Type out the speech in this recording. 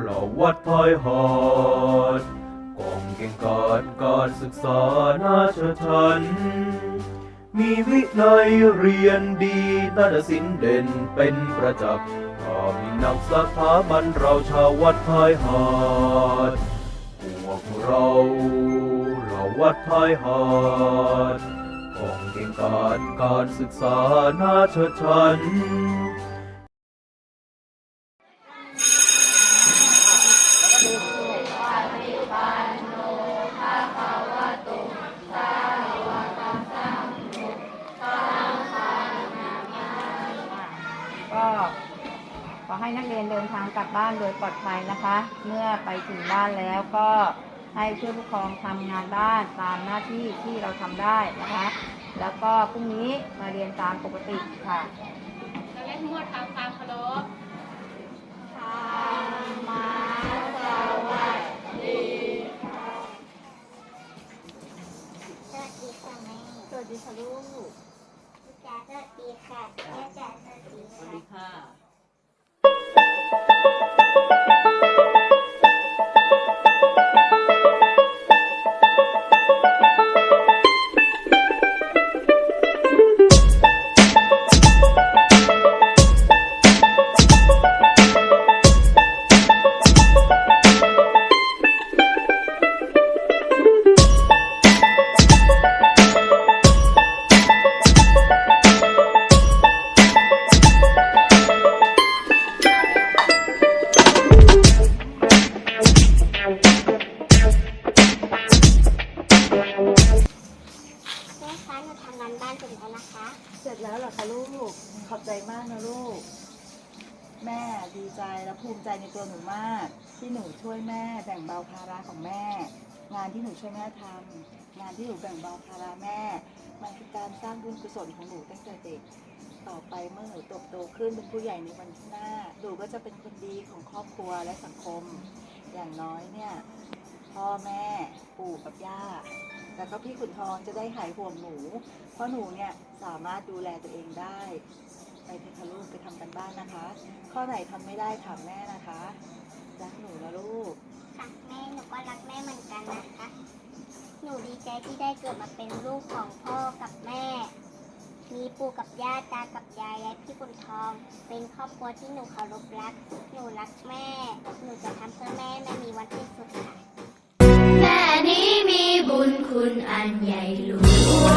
เหล่าวัดท้ายหอดกองเก่งกาจการศึกษานาชชัน มีวินัยเรียนดีนาฏศิลป์เด่นเป็นประจักษ์ถ้ามีนักสถาบันเราชาววัดท้ายหาดพวกเราเหล่าวัดท้ายหาดกองเก่งกาจการศึกษานาชชัน ให้นักเรียนเดินทางกลับบ้านโดยปลอดภัยนะคะ เมื่อไปถึงบ้านแล้วก็ให้ช่วยผู้ปกครองทำงานบ้านตามหน้าที่ที่เราทำได้นะคะ แล้วก็พรุ่งนี้มาเรียนตามปกติค่ะจะเล่นมวดทำความเคารพธรรมาสวัสดีสวัสดีค่ะแม่สวัสดีค่ะลูกลูกจ๋าสวัสดีค่ะแม่จ๋าสวัสดีค่ะานเสร็จแล้วนะคะ เสร็จแล้วเหรอคะลูก ขอบใจมากนะลูก แม่ดีใจและภูมิใจในตัวหนูมาก ที่หนูช่วยแม่แบ่งเบาภาระของแม่ งานที่หนูช่วยแม่ทำงานที่หนูแบ่งเบาภาระแม่ มันคือการสร้างบุญกุศลของหนูตั้งแต่เด็ก ต่อไปเมื่อหนูโตโตขึ้นเป็นผู้ใหญ่ในวันข้างหน้า หนูก็จะเป็นคนดีของครอบครัวและสังคม อย่างน้อยเนี่ย พ่อแม่ปู่กับย่าแล้วก็พี่ขุนทองจะได้หายห่วงหนู เพราะหนูเนี่ยสามารถดูแลตัวเองได้ ไปเทคลูกไปทำกันบ้านนะคะ ข้อไหนทำไม่ได้ถามแม่นะคะรักหนูนะลูกค่ะแม่หนูก็รักแม่เหมือนกันนะคะ หนูดีใจที่ได้เกิดมาเป็นลูกของพ่อกับแม่ มีปู่กับย่าตากับยายและพี่บุญทอง เป็นครอบครัวที่หนูเคารพรัก หนูรักแม่ หนูจะทำเพื่อแม่ไม่มีวันสิ้นสุดค่ะ แม่นี้